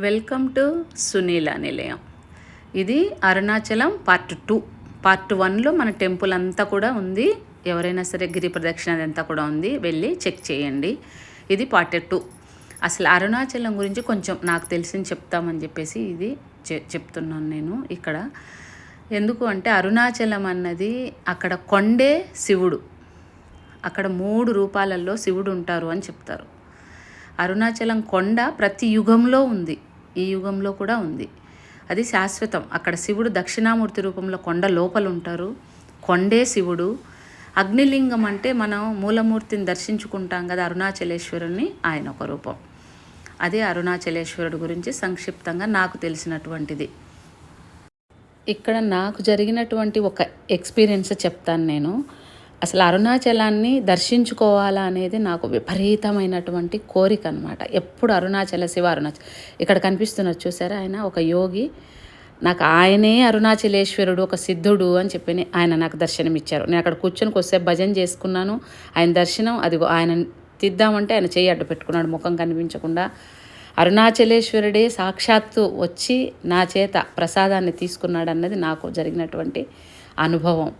Welcome to Sunila నిలయం. ఇది Arunachalam part two. Part వన్లో మన టెంపుల్ అంతా కూడా ఉంది. ఎవరైనా సరే గిరి ప్రదక్షిణ అదంతా కూడా ఉంది. వెళ్ళి చెక్ చేయండి. ఇది పార్ట్ టూ. అసలు అరుణాచలం గురించి కొంచెం నాకు తెలిసింది చెప్తామని చెప్పేసి ఇది చె- చెప్తున్నాను నేను ఇక్కడ. ఎందుకు అంటే అరుణాచలం అన్నది అక్కడ కొండే శివుడు. అక్కడ మూడు రూపాలలో శివుడు ఉంటారు అని చెప్తారు. అరుణాచలం కొండ ప్రతి యుగంలో ఉంది. ఈ యుగంలో కూడా ఉంది. అది శాశ్వతం. అక్కడ శివుడు దక్షిణామూర్తి రూపంలో కొండ లోపల ఉంటారు. కొండే శివుడు. అగ్నిలింగం అంటే మనం మూలమూర్తిని దర్శించుకుంటాం కదా అరుణాచలేశ్వరుని ఆయన ఒక రూపం. అదే అరుణాచలేశ్వరుడు గురించి సంక్షిప్తంగా నాకు తెలిసినటువంటిది. ఇక్కడ నాకు జరిగినటువంటి ఒక ఎక్స్పీరియన్స్ చెప్తాను నేను. అసలు అరుణాచలాన్ని దర్శించుకోవాలా అనేది నాకు విపరీతమైనటువంటి కోరిక అనమాట ఎప్పుడు అరుణాచల శివ అరుణాచల ఇక్కడ కనిపిస్తున్నారు చూసారా? ఆయన ఒక యోగి. నాకు ఆయనే అరుణాచలేశ్వరుడు ఒక సిద్ధుడు అని చెప్పి ఆయన నాకు దర్శనం ఇచ్చారు నేను అక్కడ కూర్చొని కొద్దిసేపు భజన చేసుకున్నాను. ఆయన దర్శనం అదిగో ఆయన తిద్దామంటే ఆయన చేయి అడ్డు పెట్టుకున్నాడు ముఖం కనిపించకుండా. అరుణాచలేశ్వరుడే సాక్షాత్తు వచ్చి నా చేత ప్రసాదాన్ని తీసుకున్నాడు అన్నది నాకు జరిగినటువంటి అనుభవం.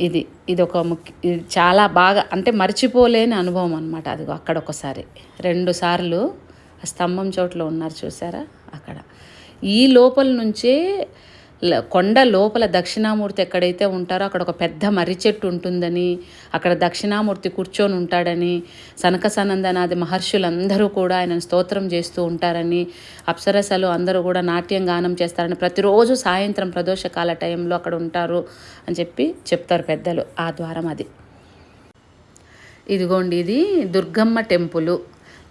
ఇది ఇది ఒక ముఖ్య ఇది చాలా బాగా అంటే మర్చిపోలేని అనుభవం అనమాట అది అక్కడ ఒకసారి రెండు సార్లు ఆ స్తంభం చోట్ల ఉన్నారు చూసారా? అక్కడ. ఈ లోపల నుంచే కొండ లోపల దక్షిణామూర్తి ఎక్కడైతే ఉంటారో అక్కడ ఒక పెద్ద మర్రి చెట్టు ఉంటుందని అక్కడ దక్షిణామూర్తి కూర్చొని ఉంటాడని సనక సనందనాది మహర్షులందరూ కూడా ఆయన స్తోత్రం చేస్తూ ఉంటారని అప్సరసలు అందరూ కూడా నాట్యం గానం చేస్తారని ప్రతిరోజు సాయంత్రం ప్రదోషకాల టైంలో అక్కడ ఉంటారు అని చెప్పి చెప్తారు పెద్దలు. ఆ ద్వారం అది. ఇదిగోండి ఇది దుర్గమ్మ టెంపులు.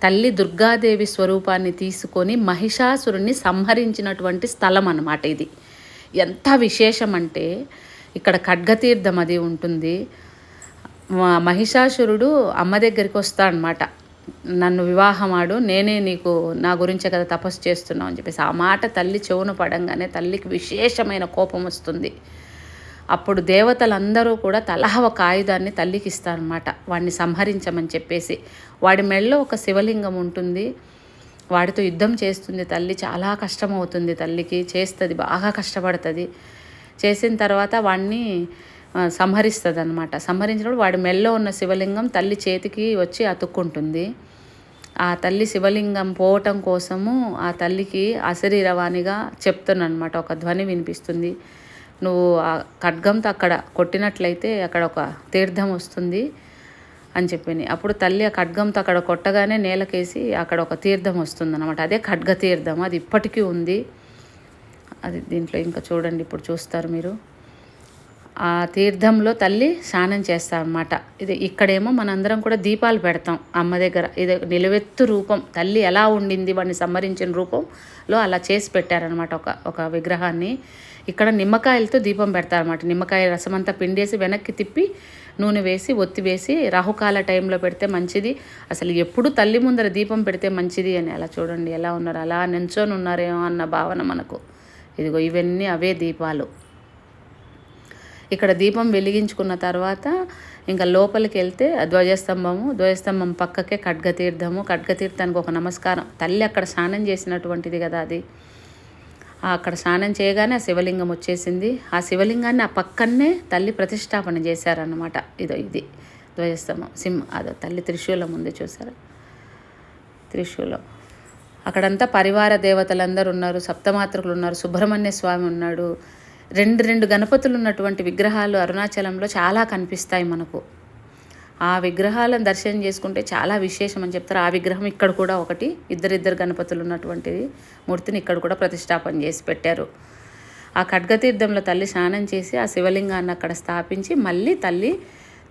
తల్లి దుర్గాదేవి స్వరూపాన్ని తీసుకొని మహిషాసురుణ్ణి సంహరించినటువంటి స్థలం అన్నమాట ఇది. ఎంత విశేషం అంటే ఇక్కడ ఖడ్గతీర్థం అది ఉంటుంది. మహిషాసురుడు అమ్మ దగ్గరికి వస్తా అనమాట నన్ను వివాహమాడు నేనే నీకు నా గురించే కదా తపస్సు చేస్తున్నావు అని చెప్పేసి. ఆ మాట తల్లి చెవును పడంగానే తల్లికి విశేషమైన కోపం వస్తుంది. అప్పుడు దేవతలందరూ కూడా తలహ ఒక ఆయుధాన్ని తల్లికి ఇస్తారనమాట వాడిని సంహరించమని చెప్పేసి. వాడి మెడలో ఒక శివలింగం ఉంటుంది. వాడితో యుద్ధం చేస్తుంది తల్లి చాలా కష్టమవుతుంది తల్లికి చేస్తుంది బాగా కష్టపడుతుంది. చేసిన తర్వాత వాడిని సంహరిస్తుంది అనమాట సంహరించినప్పుడు వాడి మెల్లో ఉన్న శివలింగం తల్లి చేతికి వచ్చి అతుక్కుంటుంది. ఆ తల్లి శివలింగం పోవటం కోసము ఆ తల్లికి అశరీరవాణిగా చెప్తున్నమాట ఒక ధ్వని వినిపిస్తుంది. నువ్వు ఆ ఖడ్గంతో అక్కడ కొట్టినట్లయితే అక్కడ ఒక తీర్థం వస్తుంది. అని చెప్పింది అప్పుడు తల్లి ఆ ఖడ్గంతో అక్కడ కొట్టగానే నేలకేసి అక్కడ ఒక తీర్థం వస్తుంది అనమాట అదే ఖడ్గ తీర్థం అది ఇప్పటికీ ఉంది. అది దీంట్లో ఇంకా చూడండి ఇప్పుడు చూస్తారు మీరు. ఆ తీర్థంలో తల్లి స్నానం చేస్తారనమాట ఇది ఇక్కడేమో మనందరం కూడా దీపాలు పెడతాం అమ్మ దగ్గర. ఇది నిలువెత్తు రూపం. తల్లి ఎలా ఉండింది వాడిని సంహరించిన రూపంలో అలా చేసి పెట్టారనమాట ఒక ఒక విగ్రహాన్ని. ఇక్కడ నిమ్మకాయలతో దీపం పెడతారనమాట నిమ్మకాయ రసం అంతా పిండేసి వెనక్కి తిప్పి నూనె వేసి ఒత్తి వేసి రాహుకాల టైంలో పెడితే మంచిది. అసలు ఎప్పుడు తల్లి ముందర దీపం పెడితే మంచిది అని అలా చూడండి. ఎలా ఉన్నారు? అలా నించొని ఉన్నారేమో అన్న భావన మనకు. ఇదిగో ఇవన్నీ అవే దీపాలు. ఇక్కడ దీపం వెలిగించుకున్న తర్వాత ఇంకా లోపలికి వెళ్తే ఆ ధ్వజస్తంభము ధ్వజస్తంభం పక్కకే ఖడ్గతీర్థము. ఖడ్గతీర్థానికి ఒక నమస్కారం. తల్లి అక్కడ స్నానం చేసినటువంటిది కదా అది. అక్కడ స్నానం చేయగానే ఆ శివలింగం వచ్చేసింది. ఆ శివలింగాన్ని ఆ పక్కనే తల్లి ప్రతిష్టాపన చేశారన్నమాట. ఇదో ఇది ధ్వజస్తంభం. సింహ అదో తల్లి త్రిశూలం ఉంది చూసారా? త్రిశూలం. అక్కడంతా పరివార దేవతలందరూ ఉన్నారు సప్తమాతృకులు ఉన్నారు సుబ్రహ్మణ్య స్వామి ఉన్నాడు రెండు రెండు గణపతులు ఉన్నటువంటి విగ్రహాలు అరుణాచలంలో చాలా కనిపిస్తాయి మనకు. ఆ విగ్రహాలను దర్శనం చేసుకుంటే చాలా విశేషం అని చెప్తారు. ఆ విగ్రహం ఇక్కడ కూడా ఒకటి ఇద్దరిద్దరు గణపతులు ఉన్నటువంటిది మూర్తిని ఇక్కడ కూడా ప్రతిష్టాపన చేసి పెట్టారు. ఆ ఖడ్గతీర్థంలో తల్లి స్నానం చేసి ఆ శివలింగాన్ని అక్కడ స్థాపించి మళ్ళీ తల్లి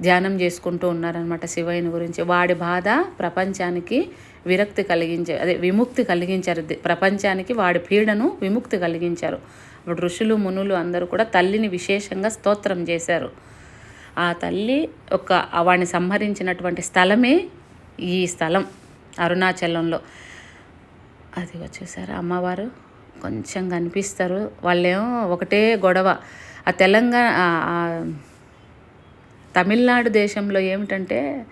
ధ్యానం చేసుకుంటూ ఉన్నారనమాట శివయ్యని గురించి. వాడి బాధ ప్రపంచానికి విరక్తి కలిగించే అదే విముక్తి కలిగించారు. ప్రపంచానికి వాడి పీడను విముక్తి కలిగించారు. ఋషులు మునులు అందరూ కూడా తల్లిని విశేషంగా స్తోత్రం చేశారు. ఆ తల్లి ఒక వాడిని సంహరించినటువంటి స్థలమే ఈ స్థలం అరుణాచలంలో. అది వచ్చేసారు అమ్మవారు? కొంచెం కనిపిస్తారు. వాళ్ళేమో ఒకటే గొడవ. ఆ తెలంగాణ తమిళనాడు దేశంలో ఏమిటంటే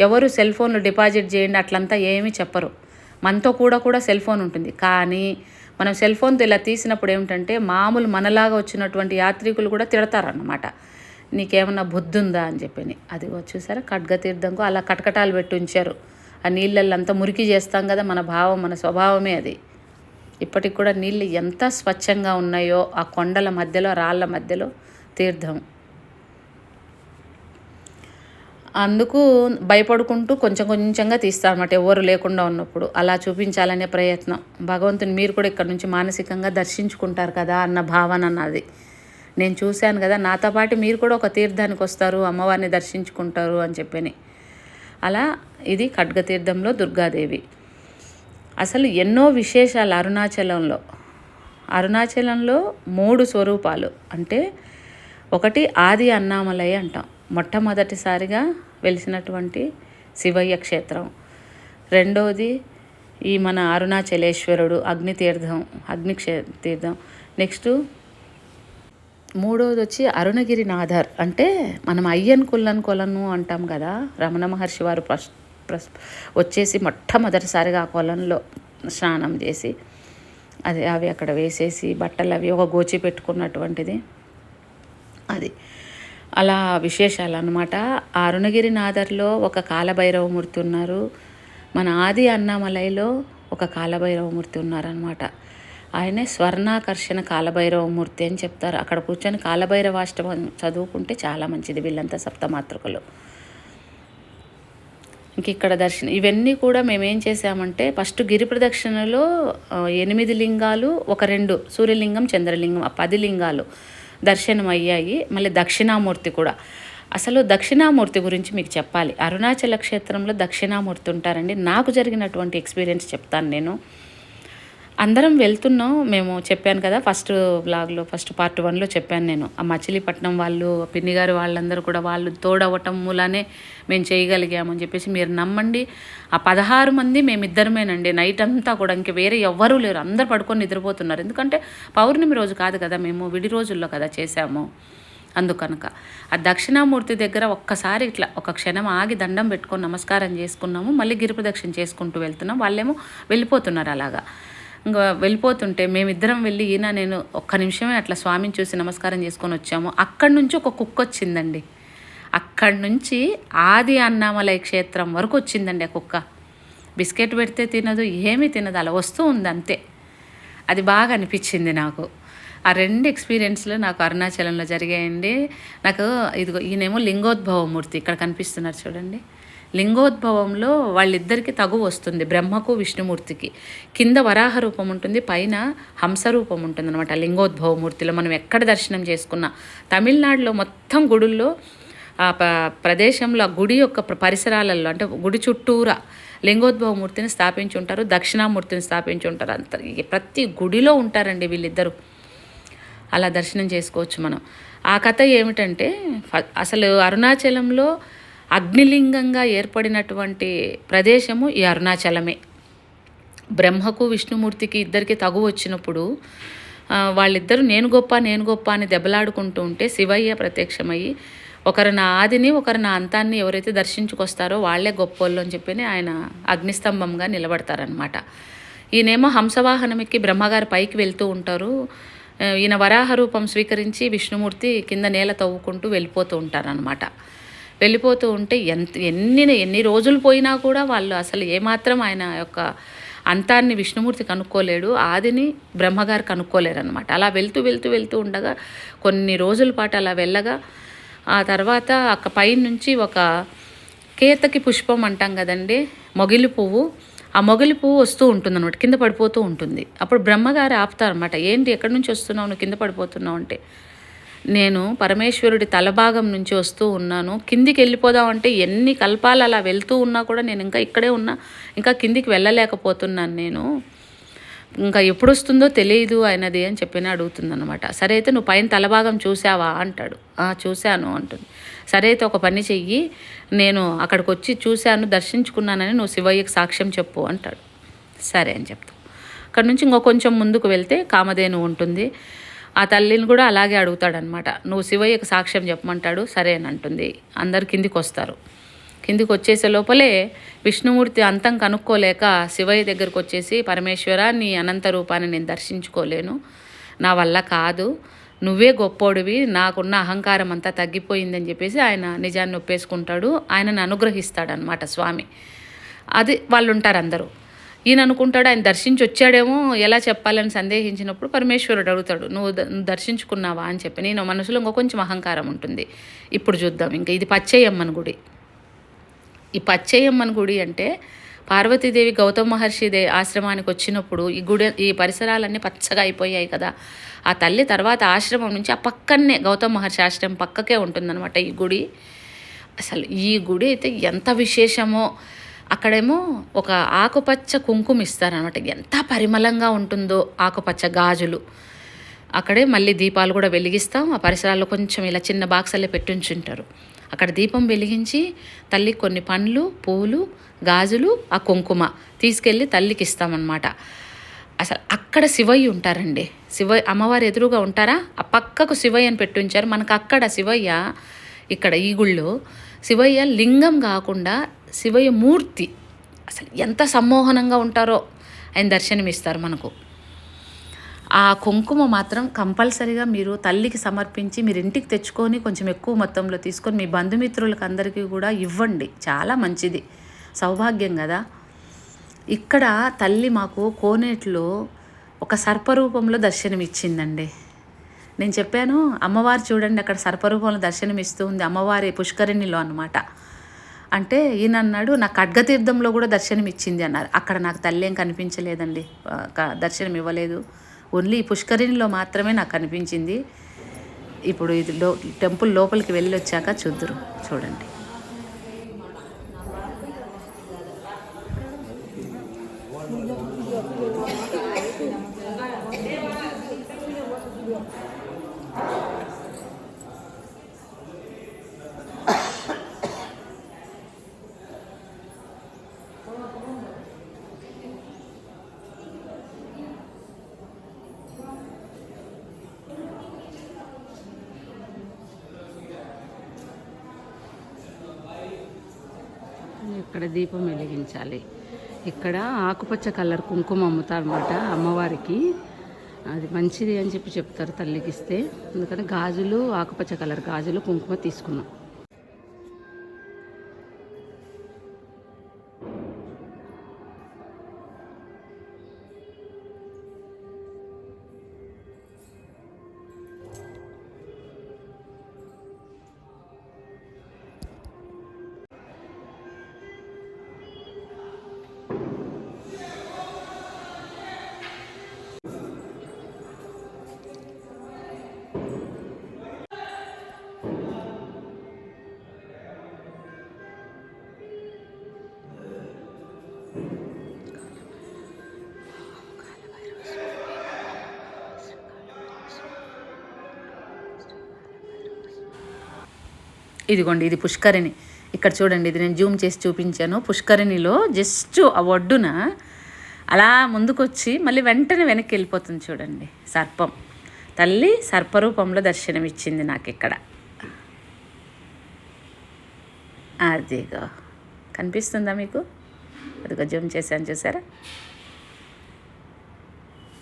ఎవరు సెల్ ఫోన్లు డిపాజిట్ చేయండి అట్లంతా ఏమీ చెప్పరు. మనతో కూడా కూడా సెల్ ఫోన్ ఉంటుంది. కానీ మనం సెల్ ఫోన్తో ఇలా తీసినప్పుడు ఏమిటంటే మామూలు మనలాగా వచ్చినటువంటి యాత్రికులు కూడా తిడతారన్నమాట. నీకేమన్నా బుద్ధి ఉందా అని చెప్పి అది వచ్చేసారా ఖడ్గ తీర్థంకు అలా కటకటాలు పెట్టి ఉంచారు. ఆ నీళ్ళల్లంతా మురికి చేస్తాం కదా మన భావం మన స్వభావమే అది. ఇప్పటికి కూడా నీళ్ళు ఎంత స్వచ్ఛంగా ఉన్నాయో ఆ కొండల మధ్యలో రాళ్ళ మధ్యలో తీర్థం. అందుకు భయపడుకుంటూ కొంచెం కొంచెంగా తీస్తారన్నమాట. ఎవరు లేకుండా ఉన్నప్పుడు అలా చూపించాలనే ప్రయత్నం. భగవంతుని మీరు కూడా ఇక్కడ నుంచి మానసికంగా దర్శించుకుంటారు కదా అన్న భావన అన్నది నేను చూశాను కదా నాతో పాటు మీరు కూడా ఒక తీర్థానికి వస్తారు అమ్మవారిని దర్శించుకుంటారు అని చెప్పని. అలా ఇది ఖడ్గతీర్థంలో దుర్గాదేవి. అసలు ఎన్నో విశేషాలు అరుణాచలంలో. అరుణాచలంలో మూడు స్వరూపాలు. అంటే ఒకటి ఆది అన్నామలై అంటాం. మొట్టమొదటిసారిగా వెలిసినటువంటి శివయ్య క్షేత్రం. రెండవది ఈ మన అరుణాచలేశ్వరుడు అగ్ని తీర్థం అగ్ని క్షే తీర్థం నెక్స్ట్ మూడవది వచ్చి అరుణగిరి నాథర్ అంటే మనం అయ్యన్ కుల్లన్ కొలను అంటాం కదా రమణ మహర్షి వారు ప్రస్ ప్రస్ వచ్చేసి మొట్టమొదటిసారిగా ఆ కొలంలో స్నానం చేసి అది అవి అక్కడ వేసేసి బట్టలు అవి ఒక గోచి పెట్టుకున్నటువంటిది. అది అలా విశేషాలు అనమాట అరుణగిరి నాదర్లో ఒక కాలభైరవమూర్తి ఉన్నారు. మన ఆది అన్నామలైలో ఒక కాలభైరవమూర్తి ఉన్నారనమాట ఆయనే స్వర్ణాకర్షణ కాలభైరవమూర్తి అని చెప్తారు. అక్కడ కూర్చొని కాలభైరవాష్టమం చదువుకుంటే చాలా మంచిది వీళ్ళంతా సప్తమాతృకలు. ఇంక ఇక్కడ దర్శనం ఇవన్నీ కూడా మేమేం చేసామంటే ఫస్ట్ గిరి ప్రదక్షిణలో ఎనిమిది లింగాలు ఒక రెండు సూర్యలింగం చంద్రలింగం ఆ పది లింగాలు. దర్శనం అయ్యాయి మళ్ళీ దక్షిణామూర్తి కూడా. అసలు దక్షిణామూర్తి గురించి మీకు చెప్పాలి. అరుణాచల క్షేత్రంలో దక్షిణామూర్తి ఉంటారండి. నాకు జరిగినటువంటి ఎక్స్పీరియన్స్ చెప్తాను నేను. అందరం వెళ్తున్నాం. మేము చెప్పాను కదా ఫస్ట్ బ్లాగ్లో ఫస్ట్ పార్ట్ వన్లో చెప్పాను నేను. ఆ మచిలీపట్నం వాళ్ళు పిన్ని గారు వాళ్ళందరూ కూడా వాళ్ళు తోడవటం మూలానే మేము చేయగలిగామని చెప్పేసి మీరు నమ్మండి. ఆ పదహారు మంది మేమిద్దరమేనండి. నైట్ అంతా కూడా ఇంక వేరే ఎవ్వరూ లేరు. అందరు పడుకొని నిద్రపోతున్నారు. ఎందుకంటే పౌర్ణమి రోజు కాదు కదా మేము విడి రోజుల్లో కదా చేశాము. అందుకనుక. ఆ దక్షిణామూర్తి దగ్గర ఒక్కసారి ఇట్లా ఒక క్షణం ఆగి దండం పెట్టుకొని నమస్కారం చేసుకున్నాము. మళ్ళీ గిరి ప్రదక్షిణ చేసుకుంటూ వెళ్తున్నాం. వాళ్ళేమో వెళ్ళిపోతున్నారు అలాగా. ఇంకా వెళ్ళిపోతుంటే మేమిద్దరం వెళ్ళి ఈయన నేను ఒక్క నిమిషమే అట్లా స్వామిని చూసి నమస్కారం చేసుకొని వచ్చాము. అక్కడి నుంచి ఒక కుక్క వచ్చిందండి. అక్కడి నుంచి ఆది అన్నామలై క్షేత్రం వరకు వచ్చిందండి ఆ కుక్క. బిస్కెట్ పెడితే తినదు ఏమీ తినదు అలా వస్తూ ఉంది అంతే. అది బాగా అనిపించింది నాకు. ఆ రెండు ఎక్స్పీరియన్స్లు నాకు అరుణాచలంలో జరిగాయండి. నాకు ఇదిగో ఈయనేమో లింగోద్భవమూర్తి ఇక్కడ కనిపిస్తున్నారు చూడండి. లింగోద్భవంలో వాళ్ళిద్దరికి తగు వస్తుంది బ్రహ్మకు విష్ణుమూర్తికి. కింద వరాహ రూపం ఉంటుంది పైన హంస రూపం ఉంటుంది అనమాట లింగోద్భవమూర్తిలో. మనం ఎక్కడ దర్శనం చేసుకున్నా తమిళనాడులో మొత్తం గుడుల్లో ఆ ప ప్రదేశంలో ఆ గుడి యొక్క పరిసరాలలో అంటే గుడి చుట్టూరా లింగోద్భవమూర్తిని స్థాపించి ఉంటారు దక్షిణామూర్తిని స్థాపించి ఉంటారు. అంత ప్రతి గుడిలో ఉంటారండి వీళ్ళిద్దరూ. అలా దర్శనం చేసుకోవచ్చు మనం. ఆ కథ ఏమిటంటే అసలు అరుణాచలంలో అగ్నిలింగంగా ఏర్పడినటువంటి ప్రదేశము ఈ అరుణాచలమే. బ్రహ్మకు విష్ణుమూర్తికి ఇద్దరికి తగు వచ్చినప్పుడు వాళ్ళిద్దరూ నేను గొప్ప నేను గొప్ప అని దెబ్బలాడుకుంటూ ఉంటే శివయ్య ప్రత్యక్షమయ్యి ఒకరు నా ఆదిని ఒకరు నా అంతాన్ని ఎవరైతే దర్శించుకొస్తారో వాళ్ళే గొప్పోళ్ళు అని చెప్పి ఆయన అగ్నిస్తంభంగా నిలబడతారనమాట ఈయనేమో హంసవాహనం ఎక్కి బ్రహ్మగారు పైకి వెళ్తూ ఉంటారు. ఈయన వరాహ రూపం స్వీకరించి విష్ణుమూర్తి కింద నేల తవ్వుకుంటూ వెళ్ళిపోతూ ఉంటారనమాట వెళ్ళిపోతూ ఉంటే ఎంత ఎన్ని ఎన్ని రోజులు పోయినా కూడా వాళ్ళు అసలు ఏమాత్రం ఆయన యొక్క అంతాన్ని విష్ణుమూర్తి కనుక్కోలేడు ఆదిని బ్రహ్మగారు కనుక్కోలేరు అనమాట అలా వెళ్తూ వెళ్తూ వెళ్తూ ఉండగా కొన్ని రోజుల పాటు అలా వెళ్ళగా ఆ తర్వాత అక్క పైనుంచి ఒక కేతకి పుష్పం అంటాం కదండి మొగిలి పువ్వు ఆ మొగిలి పువ్వు వస్తూ ఉంటుంది అనమాట కింద పడిపోతూ ఉంటుంది. అప్పుడు బ్రహ్మగారు ఆపుతారనమాట ఏంటి ఎక్కడి నుంచి వస్తున్నావు? నువ్వు కింద పడిపోతున్నావు అంటే నేను పరమేశ్వరుడి తలభాగం నుంచి వస్తూ ఉన్నాను. కిందికి వెళ్ళిపోదాం అంటే ఎన్ని కల్పాలు అలా వెళ్తూ ఉన్నా కూడా నేను ఇంకా ఇక్కడే ఉన్నా ఇంకా కిందికి వెళ్ళలేకపోతున్నాను నేను. ఇంకా ఎప్పుడు వస్తుందో తెలియదు ఆయనది అని చెప్పిన అడుగుతుందనమాట సరే అయితే నువ్వు పైన తలభాగం చూసావా అంటాడు. చూశాను అంటుంది. సరే అయితే ఒక పని చెయ్యి నేను అక్కడికి వచ్చి చూశాను దర్శించుకున్నానని నువ్వు శివయ్యకి సాక్ష్యం చెప్పు అంటాడు. సరే అని చెప్తాను అక్కడ నుంచి ఇంకో కొంచెం ముందుకు వెళ్తే కామధేను ఉంటుంది. ఆ తల్లిని కూడా అలాగే అడుగుతాడనమాట. నువ్వు శివయ్యకు సాక్ష్యం చెప్పమంటాడు సరే అని అంటుంది. అందరు కిందికి వస్తారు కిందికి వచ్చేసే లోపలే విష్ణుమూర్తి అంతం కనుక్కోలేక శివయ్య దగ్గరకు వచ్చేసి పరమేశ్వర నీ అనంత రూపాన్ని నేను దర్శించుకోలేను. నా వల్ల కాదు. నువ్వే గొప్పోడివి. నాకున్న అహంకారం అంతా తగ్గిపోయిందని చెప్పేసి ఆయన నిజాన్ని ఒప్పేసుకుంటాడు. ఆయనను అనుగ్రహిస్తాడనమాట స్వామి. అది వాళ్ళు ఉంటారు అందరూ. ఈయన అనుకుంటాడు ఆయన దర్శించి వచ్చాడేమో ఎలా చెప్పాలని సందేహించినప్పుడు పరమేశ్వరుడు అడుగుతాడు నువ్వు దర్శించుకున్నావా? అని చెప్పి. నేను మనసులో ఇంకో కొంచెం అహంకారం ఉంటుంది. ఇప్పుడు చూద్దాం ఇంకా ఇది పచ్చయ్యమ్మన్ గుడి. ఈ పచ్చయ్యమ్మన్ గుడి అంటే పార్వతీదేవి గౌతమ మహర్షి దే ఆశ్రమానికి వచ్చినప్పుడు ఈ గుడి ఈ పరిసరాలన్నీ పచ్చగా అయిపోయాయి కదా. ఆ తల్లి తర్వాత ఆశ్రమం నుంచి ఆ పక్కనే గౌతమ మహర్షి ఆశ్రమం పక్కకే ఉంటుందన్నమాట ఈ గుడి. అసలు ఈ గుడి అయితే ఎంత విశేషమో. అక్కడేమో ఒక ఆకుపచ్చ కుంకుమ ఇస్తారనమాట ఎంత పరిమళంగా ఉంటుందో ఆకుపచ్చ గాజులు. అక్కడే మళ్ళీ దీపాలు కూడా వెలిగిస్తాం. ఆ పరిసరాల్లో కొంచెం ఇలా చిన్న బాక్సల్లో పెట్టించుంటారు. అక్కడ దీపం వెలిగించి తల్లికి కొన్ని పండ్లు పూలు గాజులు ఆ కుంకుమ తీసుకెళ్ళి తల్లికి ఇస్తామన్నమాట. అసలు అక్కడ శివయ్య ఉంటారండి. శివయ్య అమ్మవారు ఎదురుగా ఉంటారా? ఆ పక్కకు శివయ్య అని పెట్టుంచారు. మనకు అక్కడ శివయ్య ఇక్కడ ఈ గుళ్ళో శివయ్య లింగం కాకుండా శివయ్య మూర్తి అసలు ఎంత సమ్మోహనంగా ఉంటారో ఆయన దర్శనమిస్తారు మనకు. ఆ కుంకుమ మాత్రం కంపల్సరీగా మీరు తల్లికి సమర్పించి మీరు ఇంటికి తెచ్చుకొని కొంచెం ఎక్కువ మొత్తంలో తీసుకొని మీ బంధుమిత్రులకు అందరికీ కూడా ఇవ్వండి. చాలా మంచిది. సౌభాగ్యం కదా. ఇక్కడ తల్లి మాకు కోనేట్లో ఒక సర్పరూపంలో దర్శనమిచ్చిందండి. నేను చెప్పాను అమ్మవారు చూడండి అక్కడ సర్పరూపంలో దర్శనమిస్తూ ఉంది. అమ్మవారి పుష్కరిణిలో అనమాట అంటే ఈయన అన్నాడు నాకు ఖడ్గతీర్థంలో కూడా దర్శనం ఇచ్చింది అన్నారు. అక్కడ నాకు తల్లి ఏం కనిపించలేదండి దర్శనం ఇవ్వలేదు. ఓన్లీ పుష్కరిణిలో మాత్రమే నాకు కనిపించింది. ఇప్పుడు ఇది లో టెంపుల్ లోపలికి వెళ్ళి వచ్చాక చూద్దురు చూడండి. ఇక్కడ దీపం వెలిగించాలి. ఇక్కడ ఆకుపచ్చ కలర్ కుంకుమ అమ్ముతారనమాట అమ్మవారికి. అది మంచిది అని చెప్పి చెప్తారు తల్లికి ఇస్తే. అందుకని గాజులు ఆకుపచ్చ కలర్ గాజులు కుంకుమ తీసుకున్నాం. ఇదిగోండి ఇది పుష్కరిణి. ఇక్కడ చూడండి ఇది నేను జూమ్ చేసి చూపించాను. పుష్కరిణిలో జస్ట్ ఆ ఒడ్డున అలా ముందుకొచ్చి మళ్ళీ వెంటనే వెనక్కి వెళ్ళిపోతుంది చూడండి సర్పం. తల్లి సర్పరూపంలో దర్శనమిచ్చింది నాకు ఇక్కడ. అదిగో కనిపిస్తుందా మీకు? అదిగో జూమ్ చేశాను చూసారా?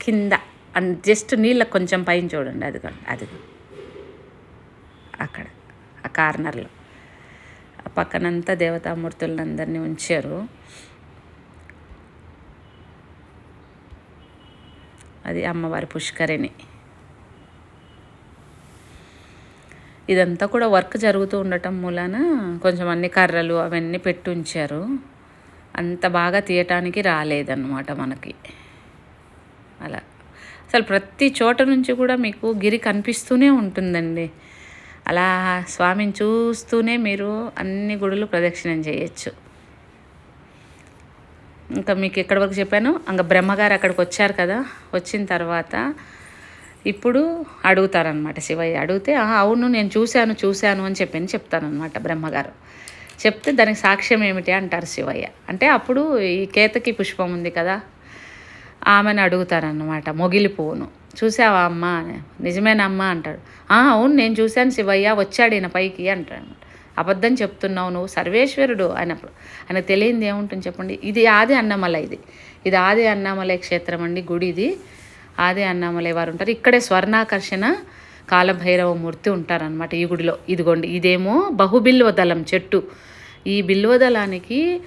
కింద అండ్ జస్ట్ నీళ్ళ కొంచెం పైన చూడండి అదిగో అదిగో. కార్నర్లో. పక్కనంతా దేవతామూర్తులను అందరినీ ఉంచారు. అది అమ్మవారి పుష్కరిణి. ఇదంతా కూడా వర్క్ జరుగుతూ ఉండటం మూలాన కొంచెం అన్ని కర్రలు అవన్నీ పెట్టి ఉంచారు. అంత బాగా తీయటానికి రాలేదన్నమాట మనకి. అలా. అసలు ప్రతి చోట నుంచి కూడా మీకు గిరి కనిపిస్తూనే ఉంటుందండి. అలా స్వామిని చూస్తూనే మీరు అన్ని గుడులు ప్రదక్షిణం చేయొచ్చు. ఇంకా మీకు ఎక్కడి వరకు చెప్పాను? ఇంకా బ్రహ్మగారు అక్కడికి వచ్చారు కదా వచ్చిన తర్వాత ఇప్పుడు అడుగుతారనమాట శివయ్య అడిగితే అవును నేను చూశాను చూశాను అని చెప్పి చెప్తానమాట బ్రహ్మగారు. చెప్తే దానికి సాక్ష్యం ఏమిటి అంటారు శివయ్య. అంటే అప్పుడు ఈ కేతకి పుష్పం ఉంది కదా ఆమెను అడుగుతారన్నమాట మొగిలి పువ్వును. చూసావా అమ్మ అని. నిజమేనమ్మా అంటాడు. అవును నేను చూశాను శివయ్య వచ్చాడు ఈయన పైకి అంటాడు. అబద్ధం చెప్తున్నావు నువ్వు సర్వేశ్వరుడు అయినప్పుడు. ఆయన తెలియంది ఏముంటుంది చెప్పండి. ఇది ఆది అన్నమల ఇది. ఇది ఆది అన్నామలై క్షేత్రం అండి గుడి ఇది. ఆది అన్నామలై వారు ఉంటారు. ఇక్కడే స్వర్ణాకర్షణ కాలభైరవ మూర్తి ఉంటారనమాట ఈ గుడిలో. ఇదిగోండి ఇదేమో బహుబిల్వదళం చెట్టు. ఈ బిల్వదళానికి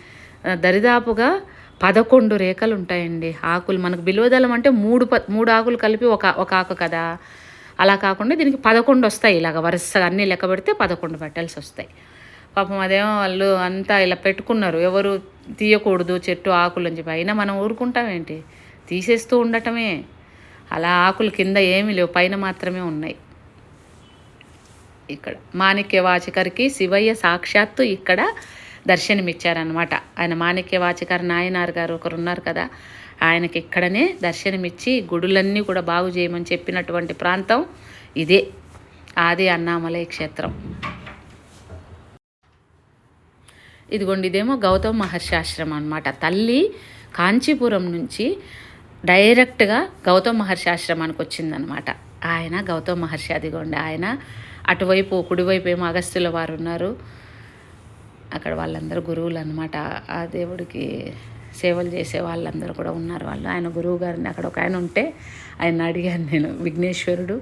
దరిదాపుగా పదకొండు రేఖలు ఉంటాయండి ఆకులు. మనకు బిల్వదళం అంటే మూడు ప మూడు ఆకులు కలిపి ఒక ఒక ఆకు కదా. అలా కాకుండా దీనికి పదకొండు వస్తాయి ఇలాగ వరుసగా. అన్నీ లెక్క పెడితే పదకొండు పెట్టాల్సి వస్తాయి. పాపం అదేమో వాళ్ళు అంతా ఇలా పెట్టుకున్నారు. ఎవరు తీయకూడదు చెట్టు ఆకులు అని చెప్పి. అయినా మనం ఊరుకుంటామేంటి తీసేస్తూ ఉండటమే. అలా ఆకులు కింద ఏమీ లేవు. పైన మాత్రమే ఉన్నాయి. ఇక్కడ మాణిక్య వాచకరికి శివయ్య సాక్షాత్తు ఇక్కడ దర్శనమిచ్చారనమాట ఆయన మాణిక్య వాచకర్ నాయనార్ గారు ఒకరు ఉన్నారు కదా ఆయనకి ఇక్కడనే దర్శనమిచ్చి గుడులన్నీ కూడా బాగు చేయమని చెప్పినటువంటి ప్రాంతం ఇదే ఆది అన్నామలై క్షేత్రం. ఇదిగోండి ఇదేమో గౌతమ మహర్షి ఆశ్రమం అనమాట తల్లి కాంచీపురం నుంచి డైరెక్ట్గా గౌతమ మహర్షి ఆశ్రమానికి వచ్చిందనమాట ఆయన గౌతమ మహర్షి అదిగోండి ఆయన అటువైపు కుడివైపు ఏమో అగస్త్యుల వారు ఉన్నారు. అక్కడ వాళ్ళందరూ గురువులు అనమాట ఆ దేవుడికి సేవలు చేసే వాళ్ళందరూ కూడా ఉన్నారు వాళ్ళు. ఆయన గురువు గారిని అక్కడ ఒక ఆయన ఉంటే ఆయన అడిగాను నేను విఘ్నేశ్వరుడు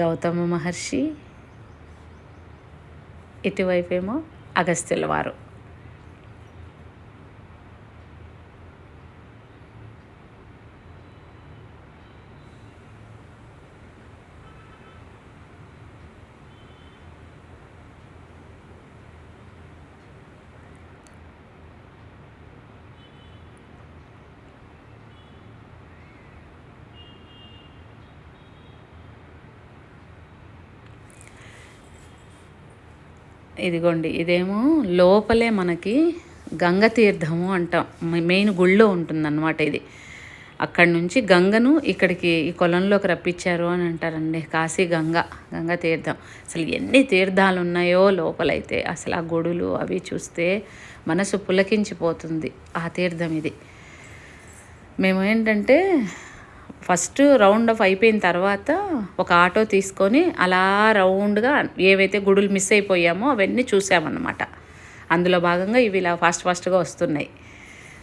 గౌతమ మహర్షి ఇటువైపు ఏమో అగస్త్యుల వారు. ఇదిగోండి ఇదేమో లోపలే మనకి గంగ తీర్థము అంటాం. మెయిన్ గుళ్ళో ఉంటుందన్నమాట ఇది. అక్కడి నుంచి గంగను ఇక్కడికి ఈ కొలంలోకి రప్పించారు అని అంటారండి. కాశీ గంగ గంగ తీర్థం. అసలు ఎన్ని తీర్థాలు ఉన్నాయో లోపలైతే. అసలు ఆ గుడులు అవి చూస్తే మనసు పులకించిపోతుంది ఆ తీర్థం ఇది. మేము ఏంటంటే ఫస్ట్ రౌండ్ ఆఫ్ అయిపోయిన తర్వాత ఒక ఆటో తీసుకొని అలా రౌండ్గా ఏవైతే గుడులు మిస్ అయిపోయామో అవన్నీ చూసామన్నమాట. అందులో భాగంగా ఇవి ఇలా ఫాస్ట్ ఫాస్ట్గా వస్తున్నాయి.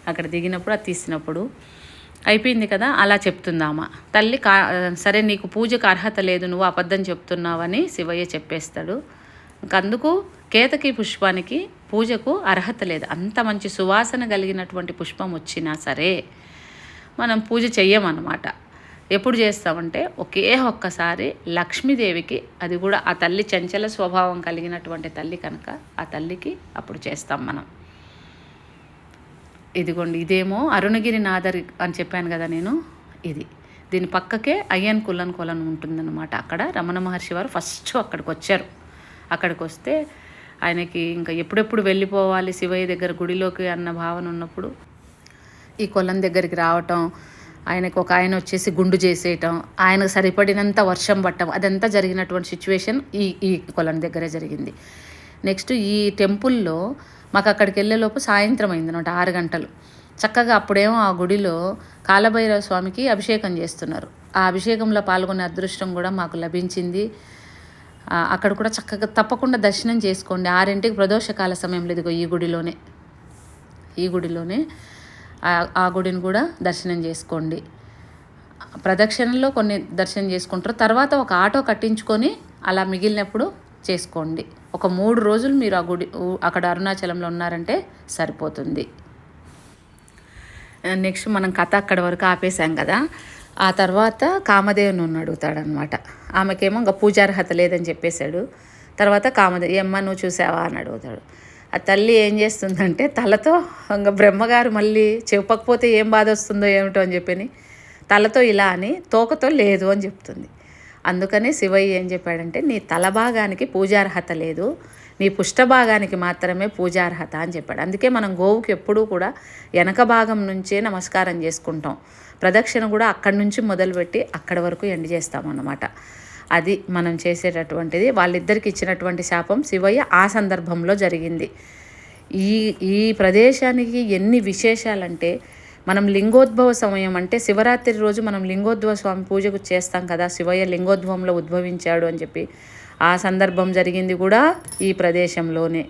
అక్కడ దిగినప్పుడు అది తీసినప్పుడు. అయిపోయింది కదా అలా చెప్తుందామా? తల్లి కా సరే నీకు పూజకు అర్హత లేదు నువ్వు అబద్ధం చెప్తున్నావని శివయ్య చెప్పేస్తాడు. అందుకు కేతకి పుష్పానికి పూజకు అర్హత లేదు. అంత మంచి సువాసన కలిగినటువంటి పుష్పం వచ్చినా సరే మనం పూజ చెయ్యమన్నమాట. ఎప్పుడు చేస్తామంటే ఒకే ఒక్కసారి లక్ష్మీదేవికి అది కూడా ఆ తల్లి చంచల స్వభావం కలిగినటువంటి తల్లి కనుక ఆ తల్లికి అప్పుడు చేస్తాం మనం. ఇదిగోండి ఇదేమో అరుణగిరి నాదరి అని చెప్పాను కదా నేను ఇది. దీని పక్కకే అయ్యన్ కుల్లన్ కొలను ఉంటుందన్నమాట. అక్కడ రమణ మహర్షి వారు ఫస్ట్ అక్కడికి వచ్చారు. అక్కడికి వస్తే ఆయనకి ఇంకా ఎప్పుడెప్పుడు వెళ్ళిపోవాలి శివయ్య దగ్గర గుడిలోకి అన్న భావన ఉన్నప్పుడు ఈ కొలం దగ్గరికి రావటం ఆయనకు ఒక ఆయన వచ్చేసి గుండు చేసేయటం ఆయనకు సరిపడినంత వర్షం పట్టడం అదంతా జరిగినటువంటి సిచ్యువేషన్ ఈ ఈ కొలం దగ్గరే జరిగింది. నెక్స్ట్ ఈ టెంపుల్లో మాకు అక్కడికి వెళ్ళేలోపు సాయంత్రం అయింది అనమాట ఆరు గంటలు. చక్కగా అప్పుడేమో ఆ గుడిలో కాలభైరవ స్వామికి అభిషేకం చేస్తున్నారు. ఆ అభిషేకంలో పాల్గొనే అదృష్టం కూడా మాకు లభించింది. అక్కడ కూడా చక్కగా తప్పకుండా దర్శనం చేసుకోండి. ఆరింటికి ప్రదోషకాల సమయంలో ఇదిగో ఈ గుడిలోనే ఈ గుడిలోనే ఆ- గుడిని కూడా దర్శనం చేసుకోండి. ప్రదక్షిణలో కొన్ని దర్శనం చేసుకుంటారు. తర్వాత ఒక ఆటో కట్టించుకొని అలా మిగిలినప్పుడు చేసుకోండి. ఒక మూడు రోజులు మీరు ఆ గుడి అక్కడ అరుణాచలంలో ఉన్నారంటే సరిపోతుంది. నెక్స్ట్ మనం కథ అక్కడ వరకు ఆపేసాం కదా. ఆ తర్వాత కామదేవుని నన్ను అడుగుతాడనమాట ఆమెకేమో ఇంకా పూజార్హత లేదని చెప్పేశాడు. తర్వాత కామదేవి ఏమ్మా నువ్వు చూసావా? అని అడుగుతాడు. ఆ తల్లి ఏం చేస్తుందంటే తలతో ఇంకా బ్రహ్మగారు మళ్ళీ చెప్పకపోతే ఏం బాధ వస్తుందో ఏమిటో అని చెప్పని తలతో ఇలా అని తోకతో లేదు అని చెప్తుంది. అందుకనే శివయ్య ఏం చెప్పాడంటే నీ తల భాగానికి పూజార్హత లేదు. నీ పుష్ట భాగానికి మాత్రమే పూజార్హత అని చెప్పాడు. అందుకే మనం గోవుకి ఎప్పుడూ కూడా వెనక భాగం నుంచే నమస్కారం చేసుకుంటాం. ప్రదక్షిణ కూడా అక్కడి నుంచి మొదలుపెట్టి అక్కడి వరకు ఎండ్ చేస్తామన్నమాట. అది మనం చేసేటటువంటిది. వాళ్ళిద్దరికి ఇచ్చినటువంటి శాపం శివయ్య ఆ సందర్భంలో జరిగింది. ఈ ఈ ప్రదేశానికి ఎన్ని విశేషాలంటే మనం లింగోద్భవ సమయం అంటే శివరాత్రి రోజు మనం లింగోద్భవ స్వామి పూజకు చేస్తాం కదా శివయ్య లింగోద్భవంలో ఉద్భవించాడు అని చెప్పి ఆ సందర్భం జరిగింది కూడా ఈ ప్రదేశంలోనే.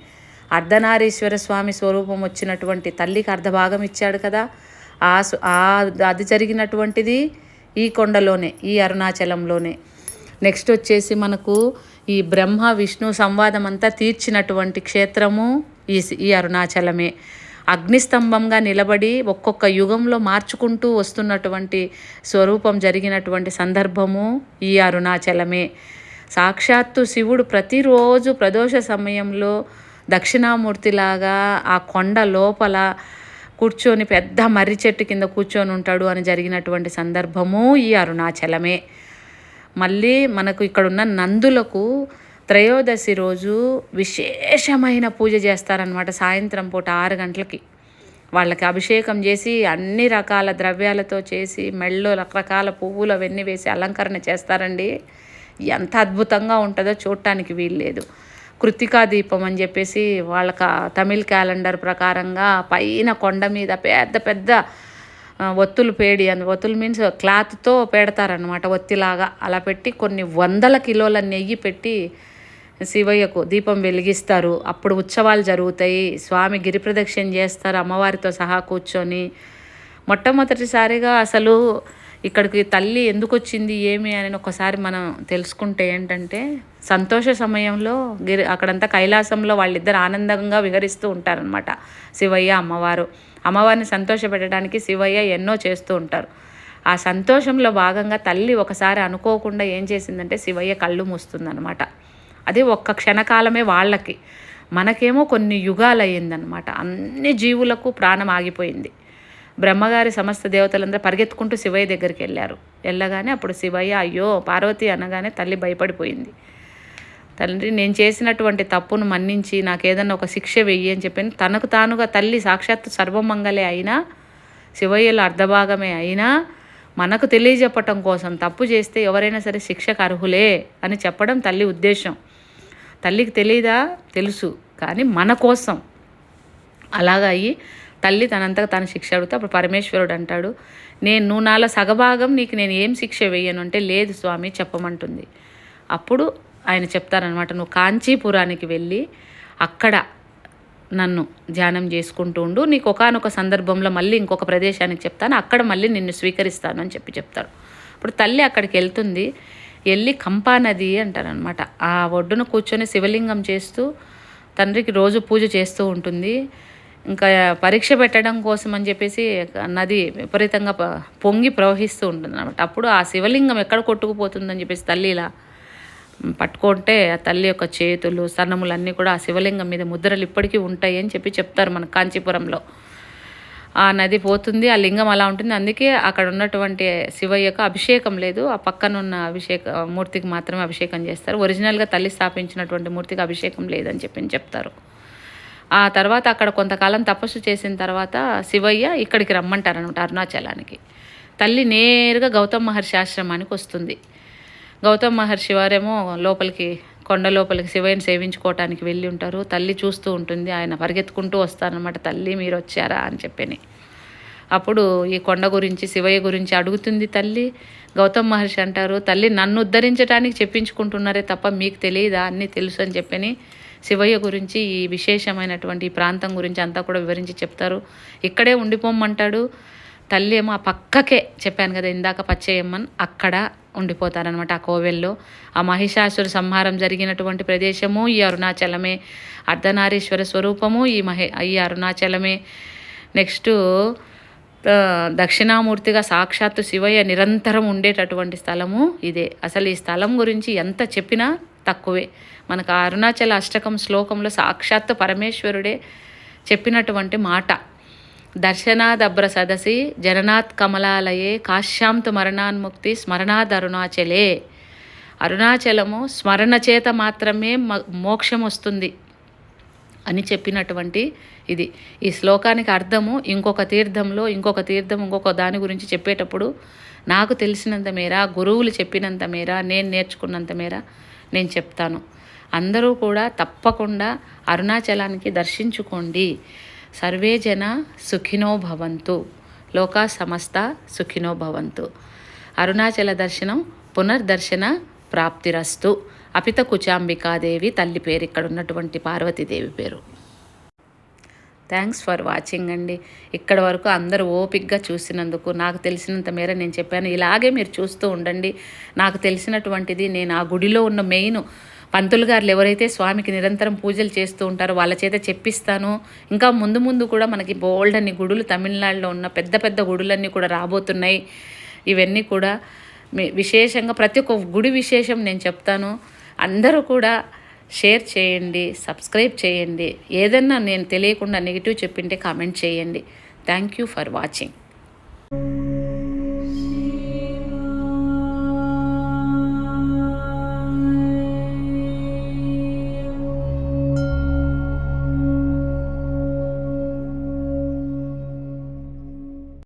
అర్ధనారీశ్వర స్వామి స్వరూపం వచ్చినటువంటి తల్లికి అర్ధభాగం ఇచ్చాడు కదా ఆ అది జరిగినటువంటిది ఈ కొండలోనే ఈ అరుణాచలంలోనే. నెక్స్ట్ వచ్చేసి మనకు ఈ బ్రహ్మ విష్ణు సంవాదం అంతా తీర్చినటువంటి క్షేత్రము ఈ ఈ అరుణాచలమే. అగ్నిస్తంభంగా నిలబడి ఒక్కొక్క యుగంలో మార్చుకుంటూ వస్తున్నటువంటి స్వరూపం జరిగినటువంటి సందర్భము ఈ అరుణాచలమే. సాక్షాత్తు శివుడు ప్రతిరోజు ప్రదోష సమయంలో దక్షిణామూర్తిలాగా ఆ కొండ లోపల కూర్చొని పెద్ద మర్రి చెట్టు కింద కూర్చొని ఉంటాడు అని జరిగినటువంటి సందర్భము ఈ అరుణాచలమే. మళ్ళీ మనకు ఇక్కడున్న నందులకు త్రయోదశి రోజు విశేషమైన పూజ చేస్తారనమాట సాయంత్రం పూట ఆరు గంటలకి. వాళ్ళకి అభిషేకం చేసి అన్ని రకాల ద్రవ్యాలతో చేసి మెళ్ళో రకరకాల పువ్వులు అవన్నీ వేసి అలంకరణ చేస్తారండి. ఎంత అద్భుతంగా ఉంటుందో చూడటానికి వీల్లేదు. కృతికా దీపం అని చెప్పేసి వాళ్ళకి తమిళ్ క్యాలెండర్ ప్రకారంగా పైన కొండ మీద పెద్ద పెద్ద ఒత్తులు పేడి అని ఒత్తులు మీన్స్ క్లాత్తో పెడతారనమాట ఒత్తిలాగా. అలా పెట్టి కొన్ని వందల కిలోల నెయ్యి పెట్టి శివయ్యకు దీపం వెలిగిస్తారు. అప్పుడు ఉత్సవాలు జరుగుతాయి. స్వామి గిరి ప్రదక్షిణ చేస్తారు అమ్మవారితో సహా కూర్చొని. మొట్టమొదటిసారిగా అసలు ఇక్కడికి తల్లి ఎందుకు వచ్చింది ఏమి అని ఒకసారి మనం తెలుసుకుంటే ఏంటంటే సంతోష సమయంలో గిరి అక్కడంతా కైలాసంలో వాళ్ళిద్దరు ఆనందంగా విహరిస్తూ ఉంటారనమాట శివయ్య అమ్మవారు. అమ్మవారిని సంతోషపెట్టడానికి శివయ్య ఎన్నో చేస్తూ ఉంటారు. ఆ సంతోషంలో భాగంగా తల్లి ఒకసారి అనుకోకుండా ఏం చేసిందంటే శివయ్య కళ్ళు మూస్తుందనమాట అది ఒక్క క్షణకాలమే వాళ్ళకి. మనకేమో కొన్ని యుగాలు అయ్యిందనమాట అన్ని జీవులకు ప్రాణం ఆగిపోయింది. బ్రహ్మగారి సమస్త దేవతలందరూ పరిగెత్తుకుంటూ శివయ్య దగ్గరికి వెళ్ళారు. వెళ్ళగానే అప్పుడు శివయ్య అయ్యో పార్వతి అనగానే తల్లి భయపడిపోయింది. తండ్రి నేను చేసినటువంటి తప్పును మన్నించి నాకు ఏదన్నా ఒక శిక్ష వెయ్యి అని చెప్పి తనకు తానుగా తల్లి సాక్షాత్తు సర్వమంగళే అయినా శివయ్యలో అర్ధభాగమే అయినా మనకు తెలియజెప్పటం కోసం తప్పు చేస్తే ఎవరైనా సరే శిక్షకు అర్హులే అని చెప్పడం తల్లి ఉద్దేశం. తల్లికి తెలియదా తెలుసు. కానీ మన కోసం. అలాగా అయ్యి తల్లి తనంతగా తన శిక్ష అడిగితే అప్పుడు పరమేశ్వరుడు అంటాడు నేను నువ్వు నాలో సగభాగం నీకు నేను ఏం శిక్ష వేయను అంటే లేదు స్వామి చెప్పమంటుంది. అప్పుడు ఆయన చెప్తారనమాట నువ్వు కాంచీపురానికి వెళ్ళి అక్కడ నన్ను ధ్యానం చేసుకుంటూ ఉండు నీకు ఒకనొక సందర్భంలో మళ్ళీ ఇంకొక ప్రదేశానికి చెప్తాను అక్కడ మళ్ళీ నిన్ను స్వీకరిస్తాను అని చెప్పి చెప్తాడు ఇప్పుడు తల్లి అక్కడికి వెళ్తుంది వెళ్ళి కంపా నది అంటారనమాట ఆ ఒడ్డున కూర్చొని శివలింగం చేస్తూ తండ్రికి రోజు పూజ చేస్తూ ఉంటుంది. ఇంకా పరీక్ష పెట్టడం కోసం అని చెప్పేసి నది విపరీతంగా పొంగి ప్రవహిస్తూ ఉంటుంది అనమాట అప్పుడు ఆ శివలింగం ఎక్కడ కొట్టుకుపోతుందని చెప్పేసి తల్లి ఇలా పట్టుకుంటే ఆ తల్లి యొక్క చేతులు సన్నములు అన్నీ కూడా ఆ శివలింగం మీద ముద్రలు ఇప్పటికీ ఉంటాయి అని చెప్పి చెప్తారు మన కాంచీపురంలో. ఆ నది పోతుంది ఆ లింగం అలా ఉంటుంది. అందుకే అక్కడ ఉన్నటువంటి శివయ్యకు అభిషేకం లేదు. ఆ పక్కన ఉన్న అభిషేక మూర్తికి మాత్రమే అభిషేకం చేస్తారు. ఒరిజినల్గా తల్లి స్థాపించినటువంటి మూర్తికి అభిషేకం లేదని చెప్పి చెప్తారు. ఆ తర్వాత అక్కడ కొంతకాలం తపస్సు చేసిన తర్వాత శివయ్య ఇక్కడికి రమ్మంటారనమాట అరుణాచలానికి. తల్లి నేరుగా గౌతమ్ మహర్షి ఆశ్రమానికి వస్తుంది. గౌతమ్ మహర్షి వారేమో లోపలికి కొండ లోపలికి శివయ్యని సేవించుకోవటానికి వెళ్ళి ఉంటారు. తల్లి చూస్తూ ఉంటుంది ఆయన పరిగెత్తుకుంటూ వస్తారనమాట తల్లి మీరు వచ్చారా అని చెప్పని. అప్పుడు ఈ కొండ గురించి శివయ్య గురించి అడుగుతుంది తల్లి. గౌతమ్ మహర్షి అంటారు తల్లి నన్ను ఉద్ధరించడానికి చెప్పించుకుంటున్నారే తప్ప మీకు తెలియదా? అన్నీ తెలుసు అని చెప్పని శివయ్య గురించి ఈ విశేషమైనటువంటి ఈ ప్రాంతం గురించి అంతా కూడా వివరించి చెప్తారు. ఇక్కడే ఉండిపోమ్మంటాడు తల్లి ఏమో ఆ పక్కకే చెప్పాను కదా ఇందాక పచ్చేయమ్మన్ అక్కడ ఉండిపోతారనమాట ఆ కోవెల్లో. ఆ మహిషాసుర సంహారం జరిగినటువంటి ప్రదేశము ఈ అరుణాచలమే అర్ధనారీశ్వర స్వరూపము ఈ మహే ఈ అరుణాచలమే. నెక్స్ట్ దక్షిణామూర్తిగా సాక్షాత్తు శివయ్య నిరంతరం ఉండేటటువంటి స్థలము ఇదే. అసలు ఈ స్థలం గురించి ఎంత చెప్పినా తక్కువే. మనకు అరుణాచల అష్టకం శ్లోకంలో సాక్షాత్తు పరమేశ్వరుడే చెప్పినటువంటి మాట. దర్శనాదభ్ర సదసి జననాథ్ కమలాలయే కాశ్యాంతు మరణాన్ముక్తి స్మరణాదరుణాచలే అరుణాచలము స్మరణ చేత మాత్రమే మోక్షం వస్తుంది అని చెప్పినటువంటి ఇది. ఈ శ్లోకానికి అర్థము ఇంకొక తీర్థంలో ఇంకొక తీర్థం ఇంకొక దాని గురించి చెప్పేటప్పుడు నాకు తెలిసినంత మేర గురువులు చెప్పినంత మేర నేను నేర్చుకున్నంత మేర నేను చెప్తాను. అందరూ కూడా తప్పకుండా అరుణాచలానికి దర్శించుకోండి. సర్వే జన సుఖినో భవంతు. లోకా సమస్త సుఖినో భవంతు. అరుణాచల దర్శనం పునర్దర్శన ప్రాప్తిరస్తు. అపిత కుచాంబికాదేవి తల్లి పేరు ఇక్కడ ఉన్నటువంటి పార్వతీదేవి పేరు. థ్యాంక్స్ ఫర్ వాచింగ్ అండి. ఇక్కడ వరకు అందరూ ఓపిక్గా చూసినందుకు నాకు తెలిసినంత మేర నేను చెప్పాను. ఇలాగే మీరు చూస్తూ ఉండండి. నాకు తెలిసినటువంటిది నేను ఆ గుడిలో ఉన్న మెయిన్ పంతులు గారులు ఎవరైతే స్వామికి నిరంతరం పూజలు చేస్తూ ఉంటారో వాళ్ళ చేత చెప్పిస్తాను. ఇంకా ముందు ముందు కూడా మనకి బోల్డ్ అన్ని గుడులు తమిళనాడులో ఉన్న పెద్ద పెద్ద గుడులన్నీ కూడా రాబోతున్నాయి. ఇవన్నీ కూడా విశేషంగా ప్రతి ఒక్క గుడి విశేషం నేను చెప్తాను. అందరూ కూడా షేర్ చేయండి సబ్స్క్రైబ్ చేయండి. ఏదన్నా నేను తెలియకుండా నెగిటివ్ చెప్పింటే కామెంట్ చేయండి. Thank you for watching